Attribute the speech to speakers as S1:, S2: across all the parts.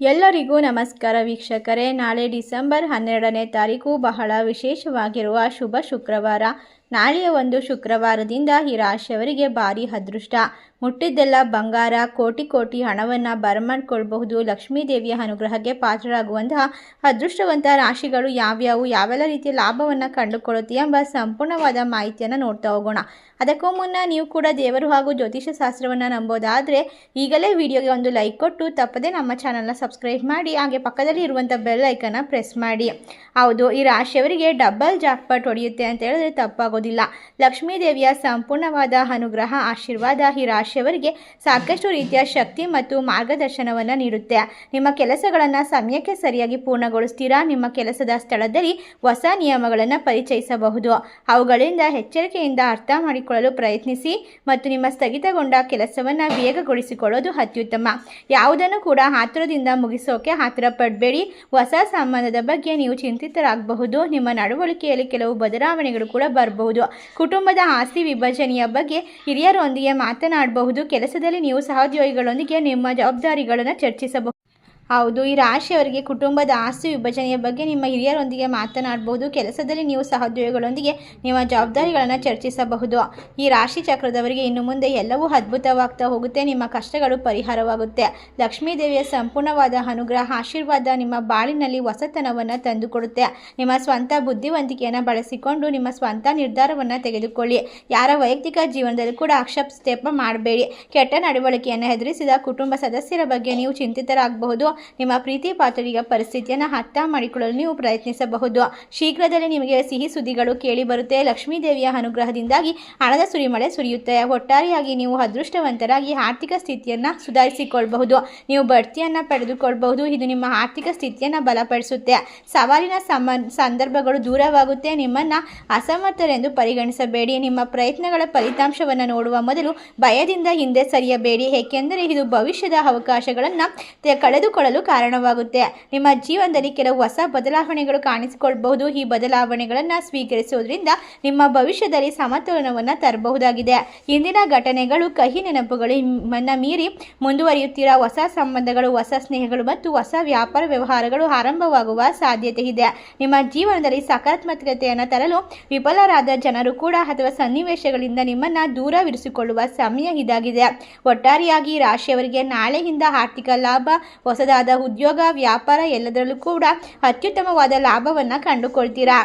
S1: ಎಲ್ಲರಿಗೂ ನಮಸ್ಕಾರ ವೀಕ್ಷಕರೇ. ನಾಳೆ ಡಿಸೆಂಬರ್ ಹನ್ನೆರಡನೇ ತಾರೀಕು ಬಹಳ ವಿಶೇಷವಾಗಿರುವ ಶುಭ ಶುಕ್ರವಾರ. ನಾಳೆಯ ಒಂದು ಶುಕ್ರವಾರದಿಂದ ಈ ರಾಶಿಯವರಿಗೆ ಭಾರಿ ಅದೃಷ್ಟ. ಮುಟ್ಟಿದ್ದೆಲ್ಲ ಬಂಗಾರ, ಕೋಟಿ ಕೋಟಿ ಹಣವನ್ನು ಬರಮಾಡ್ಕೊಳ್ಬಹುದು. ಲಕ್ಷ್ಮೀ ದೇವಿಯ ಅನುಗ್ರಹಕ್ಕೆ ಪಾತ್ರರಾಗುವಂತಹ ಅದೃಷ್ಟವಂತ ರಾಶಿಗಳು ಯಾವ್ಯಾವು, ಯಾವೆಲ್ಲ ರೀತಿಯ ಲಾಭವನ್ನು ಕಂಡುಕೊಳ್ಳುತ್ತೆ ಎಂಬ ಸಂಪೂರ್ಣವಾದ ಮಾಹಿತಿಯನ್ನು ನೋಡ್ತಾ ಹೋಗೋಣ. ಅದಕ್ಕೂ ಮುನ್ನ ನೀವು ಕೂಡ ದೇವರು ಹಾಗೂ ಜ್ಯೋತಿಷ ಶಾಸ್ತ್ರವನ್ನು ನಂಬೋದಾದರೆ ಈಗಲೇ ವಿಡಿಯೋಗೆ ಒಂದು ಲೈಕ್ ಕೊಟ್ಟು ತಪ್ಪದೇ ನಮ್ಮ ಚಾನಲ್ನ ಸಬ್ಸ್ಕ್ರೈಬ್ ಮಾಡಿ, ಹಾಗೆ ಪಕ್ಕದಲ್ಲಿ ಇರುವಂಥ ಬೆಲ್ ಐಕನ್ನ ಪ್ರೆಸ್ ಮಾಡಿ. ಹೌದು, ಈ ರಾಶಿಯವರಿಗೆ ಡಬಲ್ ಜಾಕ್ಪಾಟ್ ಹೊಡೆಯುತ್ತೆ ಅಂತ ಹೇಳಿದ್ರೆ ತಪ್ಪಾಗೋದಿಲ್ಲ. ಲಕ್ಷ್ಮೀ ದೇವಿಯ ಸಂಪೂರ್ಣವಾದ ಅನುಗ್ರಹ, ಆಶೀರ್ವಾದ ಈ ರಾಶಿಯವರಿಗೆ ಸಾಕಷ್ಟು ರೀತಿಯ ಶಕ್ತಿ ಮತ್ತು ಮಾರ್ಗದರ್ಶನವನ್ನು ನೀಡುತ್ತೆ. ನಿಮ್ಮ ಕೆಲಸಗಳನ್ನು ಸಮಯಕ್ಕೆ ಸರಿಯಾಗಿ ಪೂರ್ಣಗೊಳಿಸ್ತೀರಾ? ನಿಮ್ಮ ಕೆಲಸದ ಸ್ಥಳದಲ್ಲಿ ಹೊಸ ನಿಯಮಗಳನ್ನು ಪರಿಚಯಿಸಬಹುದು. ಅವುಗಳಿಂದ ಎಚ್ಚರಿಕೆಯಿಂದ ಅರ್ಥ ಮಾಡಿಕೊಳ್ಳಲು ಪ್ರಯತ್ನಿಸಿ ಮತ್ತು ನಿಮ್ಮ ಸ್ಥಗಿತಗೊಂಡ ಕೆಲಸವನ್ನು ವೇಗಗೊಳಿಸಿಕೊಳ್ಳೋದು ಅತ್ಯುತ್ತಮ. ಯಾವುದನ್ನು ಕೂಡ ಆತುರದಿಂದ ಮುಗಿಸೋಕೆ ಆತುರ ಪಡಬೇಡಿ ಹೊಸ ಸಂಬಂಧದ ಬಗ್ಗೆ ನೀವು ಚಿಂತಿತರಾಗಬಹುದು. ನಿಮ್ಮ ನಡವಳಿಕೆಯಲ್ಲಿ ಕೆಲವು ಬದಲಾವಣೆಗಳು ಕೂಡ ಬರಬಹುದು. ಕುಟುಂಬದ ಆಸ್ತಿ ವಿಭಜನೆಯ ಬಗ್ಗೆ ಹಿರಿಯರೊಂದಿಗೆ ಮಾತನಾಡಬಹುದು. ಕೆಲಸದಲ್ಲಿ ನೀವು ಸಹೋದ್ಯೋಗಿಗಳೊಂದಿಗೆ ನಿಮ್ಮ ಜವಾಬ್ದಾರಿಗಳನ್ನು ಚರ್ಚಿಸಬಹುದು. ಹೌದು, ಈ ರಾಶಿಯವರಿಗೆ ಕುಟುಂಬದ ಆಸ್ತಿ ವಿಭಜನೆಯ ಬಗ್ಗೆ ನಿಮ್ಮ ಹಿರಿಯರೊಂದಿಗೆ ಮಾತನಾಡಬಹುದು ಕೆಲಸದಲ್ಲಿ ನೀವು ಸಹೋದ್ಯೋಗಿಗಳೊಂದಿಗೆ ನಿಮ್ಮ ಜವಾಬ್ದಾರಿಗಳನ್ನು ಚರ್ಚಿಸಬಹುದು. ಈ ರಾಶಿ ಚಕ್ರದವರಿಗೆ ಇನ್ನು ಮುಂದೆ ಎಲ್ಲವೂ ಅದ್ಭುತವಾಗ್ತಾ ಹೋಗುತ್ತೆ. ನಿಮ್ಮ ಕಷ್ಟಗಳು ಪರಿಹಾರವಾಗುತ್ತೆ. ಲಕ್ಷ್ಮೀ ದೇವಿಯ ಸಂಪೂರ್ಣವಾದ ಅನುಗ್ರಹ, ಆಶೀರ್ವಾದ ನಿಮ್ಮ ಬಾಳಿನಲ್ಲಿ ಹೊಸತನವನ್ನು ತಂದುಕೊಡುತ್ತೆ. ನಿಮ್ಮ ಸ್ವಂತ ಬುದ್ಧಿವಂತಿಕೆಯನ್ನು ಬಳಸಿಕೊಂಡು ನಿಮ್ಮ ಸ್ವಂತ ನಿರ್ಧಾರವನ್ನು ತೆಗೆದುಕೊಳ್ಳಿ. ಯಾರ ವೈಯಕ್ತಿಕ ಜೀವನದಲ್ಲಿ ಕೂಡ ಆಕ್ಷೇಪ ಮಾಡಬೇಡಿ. ಕೆಟ್ಟ ನಡವಳಿಕೆಯನ್ನು ಎದುರಿಸಿದ ಕುಟುಂಬ ಸದಸ್ಯರ ಬಗ್ಗೆ ನೀವು ಚಿಂತಿತರಾಗಬಹುದು. ನಿಮ್ಮ ಪ್ರೀತಿ ಪಾತ್ರರಿಗೆ ಪರಿಸ್ಥಿತಿಯನ್ನು ಅರ್ಥ ಮಾಡಿಕೊಳ್ಳಲು ನೀವು ಪ್ರಯತ್ನಿಸಬಹುದು. ಶೀಘ್ರದಲ್ಲೇ ನಿಮಗೆ ಸಿಹಿ ಸುದ್ದಿಗಳು ಕೇಳಿ ಬರುತ್ತೆ. ಲಕ್ಷ್ಮೀ ದೇವಿಯ ಅನುಗ್ರಹದಿಂದಾಗಿ ಹಣದ ಸುರಿಮಳೆ ಸುರಿಯುತ್ತೆ. ಒಟ್ಟಾರೆಯಾಗಿ ನೀವು ಅದೃಷ್ಟವಂತರಾಗಿ ಆರ್ಥಿಕ ಸ್ಥಿತಿಯನ್ನು ಸುಧಾರಿಸಿಕೊಳ್ಳಬಹುದು ನೀವು ಬಡ್ತಿಯನ್ನು ಪಡೆದುಕೊಳ್ಳಬಹುದು ಇದು ನಿಮ್ಮ ಆರ್ಥಿಕ ಸ್ಥಿತಿಯನ್ನು ಬಲಪಡಿಸುತ್ತೆ. ಸವಾಲಿನ ಸಂದರ್ಭಗಳು ದೂರವಾಗುತ್ತೆ. ನಿಮ್ಮನ್ನು ಅಸಮರ್ಥರೆಂದು ಪರಿಗಣಿಸಬೇಡಿ. ನಿಮ್ಮ ಪ್ರಯತ್ನಗಳ ಫಲಿತಾಂಶವನ್ನು ನೋಡುವ ಮೊದಲು ಭಯದಿಂದ ಹಿಂದೆ ಸರಿಯಬೇಡಿ. ಏಕೆಂದರೆ ಇದು ಭವಿಷ್ಯದ ಅವಕಾಶಗಳನ್ನು ಕಳೆದುಕೊಳ್ಳಲು ಕಾರಣವಾಗುತ್ತೆ. ನಿಮ್ಮ ಜೀವನದಲ್ಲಿ ಕೆಲವು ಹೊಸ ಬದಲಾವಣೆಗಳು ಕಾಣಿಸಿಕೊಳ್ಳಬಹುದು ಈ ಬದಲಾವಣೆಗಳನ್ನು ಸ್ವೀಕರಿಸುವುದರಿಂದ ನಿಮ್ಮ ಭವಿಷ್ಯದಲ್ಲಿ ಸಮತೋಲನವನ್ನು ತರಬಹುದಾಗಿದೆ. ಇಂದಿನ ಘಟನೆಗಳು, ಕಹಿ ನೆನಪುಗಳು ನಿಮ್ಮನ್ನು ಮೀರಿ ಮುಂದುವರಿಯುತ್ತಿರುವ ಹೊಸ ಸಂಬಂಧಗಳು, ಹೊಸ ಸ್ನೇಹಗಳು ಮತ್ತು ಹೊಸ ವ್ಯಾಪಾರ ವ್ಯವಹಾರಗಳು ಆರಂಭವಾಗುವ ಸಾಧ್ಯತೆ ಇದೆ. ನಿಮ್ಮ ಜೀವನದಲ್ಲಿ ಸಕಾರಾತ್ಮಕತೆಯನ್ನು ತರಲು ವಿಫಲರಾದ ಜನರು ಕೂಡ ಅಥವಾ ಸನ್ನಿವೇಶಗಳಿಂದ ನಿಮ್ಮನ್ನು ದೂರವಿರಿಸಿಕೊಳ್ಳುವ ಸಮಯ ಇದಾಗಿದೆ. ಒಟ್ಟಾರೆಯಾಗಿ ರಾಶಿಯವರಿಗೆ ನಾಳೆಯಿಂದ ಆರ್ಥಿಕ ಲಾಭ ಹೊಸದಾದ ಉದ್ಯೋಗ, ವ್ಯಾಪಾರ ಎಲ್ಲದರಲ್ಲೂ ಕೂಡ ಅತ್ಯುತ್ತಮವಾದ ಲಾಭವನ್ನು ಕಂಡುಕೊಳ್ತೀರಾ?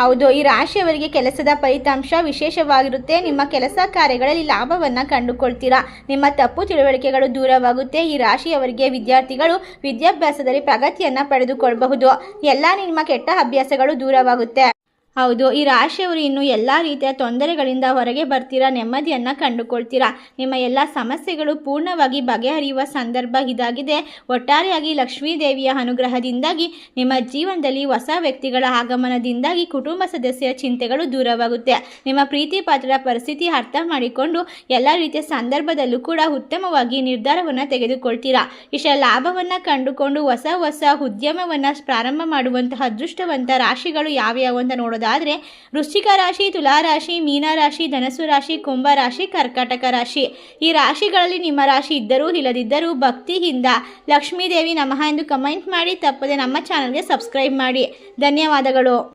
S1: ಹೌದು, ಈ ರಾಶಿಯವರಿಗೆ ಕೆಲಸದ ಫಲಿತಾಂಶ ವಿಶೇಷವಾಗಿರುತ್ತೆ. ನಿಮ್ಮ ಕೆಲಸ ಕಾರ್ಯಗಳಲ್ಲಿ ಲಾಭವನ್ನು ಕಂಡುಕೊಳ್ತೀರಾ? ನಿಮ್ಮ ತಪ್ಪು ತಿಳುವಳಿಕೆಗಳು ದೂರವಾಗುತ್ತೆ. ಈ ರಾಶಿಯವರಿಗೆ ವಿದ್ಯಾರ್ಥಿಗಳು ವಿದ್ಯಾಭ್ಯಾಸದಲ್ಲಿ ಪ್ರಗತಿಯನ್ನು ಪಡೆದುಕೊಳ್ಳಬಹುದು ಎಲ್ಲ ನಿಮ್ಮ ಕೆಟ್ಟ ಅಭ್ಯಾಸಗಳು ದೂರವಾಗುತ್ತೆ. ಹೌದು, ಈ ರಾಶಿಯವರು ಇನ್ನು ಎಲ್ಲ ರೀತಿಯ ತೊಂದರೆಗಳಿಂದ ಹೊರಗೆ ಬರ್ತೀರಾ? ನೆಮ್ಮದಿಯನ್ನು ಕಂಡುಕೊಳ್ತೀರಾ? ನಿಮ್ಮ ಎಲ್ಲ ಸಮಸ್ಯೆಗಳು ಪೂರ್ಣವಾಗಿ ಬಗೆಹರಿಯುವ ಸಂದರ್ಭ ಇದಾಗಿದೆ. ಒಟ್ಟಾರೆಯಾಗಿ ಲಕ್ಷ್ಮೀ ದೇವಿಯ ಅನುಗ್ರಹದಿಂದಾಗಿ ನಿಮ್ಮ ಜೀವನದಲ್ಲಿ ಹೊಸ ವ್ಯಕ್ತಿಗಳ ಆಗಮನದಿಂದಾಗಿ ಕುಟುಂಬ ಸದಸ್ಯರ ಚಿಂತೆಗಳು ದೂರವಾಗುತ್ತೆ. ನಿಮ್ಮ ಪ್ರೀತಿ ಪಾತ್ರರ ಪರಿಸ್ಥಿತಿ ಅರ್ಥ ಮಾಡಿಕೊಂಡು ಎಲ್ಲ ರೀತಿಯ ಸಂದರ್ಭದಲ್ಲೂ ಕೂಡ ಉತ್ತಮವಾಗಿ ನಿರ್ಧಾರವನ್ನು ತೆಗೆದುಕೊಳ್ತೀರಾ? ಇಷ್ಟ ಲಾಭವನ್ನು ಕಂಡುಕೊಂಡು ಹೊಸ ಹೊಸ ಉದ್ಯಮವನ್ನು ಪ್ರಾರಂಭ ಮಾಡುವಂತಹ ಅದೃಷ್ಟವಂತ ರಾಶಿಗಳು ಯಾವ್ಯಾವು ಅಂತ ನೋಡೋದು ನೋಡೋದಾದರೆ ವೃಶ್ಚಿಕ ರಾಶಿ, ತುಲಾ ರಾಶಿ, ಮೀನ ರಾಶಿ, ಧನಸ್ಸು ರಾಶಿ, ಕುಂಭ ರಾಶಿ, ಕರ್ಕಾಟಕ ರಾಶಿ. ಈ ರಾಶಿಗಳಲ್ಲಿ ನಿಮ್ಮ ರಾಶಿ ಇದ್ದರೂ ಇಲ್ಲದಿದ್ದರೂ ಭಕ್ತಿಯಿಂದ ಲಕ್ಷ್ಮೀದೇವಿ ನಮಃ ಎಂದು ಕಮೆಂಟ್ ಮಾಡಿ, ತಪ್ಪದೆ ನಮ್ಮ ಚಾನಲ್ಗೆ ಸಬ್ಸ್ಕ್ರೈಬ್ ಮಾಡಿ. ಧನ್ಯವಾದಗಳು.